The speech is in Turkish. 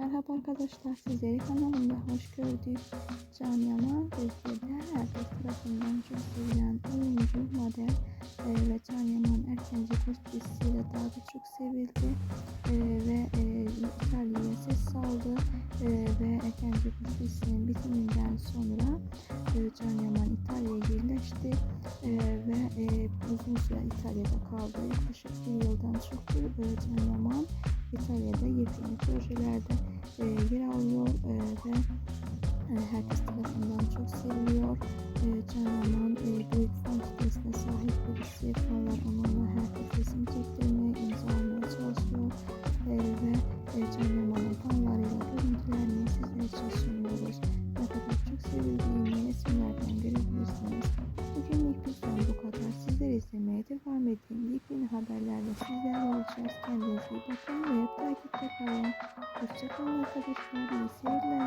Merhaba arkadaşlar, sizleri kanalımda hoş gördük. Can Yaman Türkiye'de herkes tarafından çok sevilen oyuncu, model e, ve Can Yaman Erkenci Kurt dizisiyle daha da çok sevildi e, ve e, İtalya'ya ses saldı e, ve Erkenci Kurt dizisinin bitiminden sonra e, Can Yaman İtalya'ya yerleşti e, ve e, uzun süre İtalya'da kaldı. Yaklaşık bir yıldan çoktur e, Can Yaman İtalya'da yepyeni projelerde e, yer alıyor e, ve e, herkes tarafından çok seviliyor. E, Can Yaman e, büyük fan kitlesine sahip birisi. Fanlar onunla herkes resim çektirmeye, imza almaya çalışıyor. E, ve e, Can Yaman'ın fanlarıyla görüntülerini sizler için sunuyoruz. Ne kadar çok sevildiğini resimlerden görebilirsiniz. Bugünlük bizden bu kadar. Sizleri izlemeye devam bakın ve takipte kalın. Hoşçakalın arkadaşlar. İyi seyirler.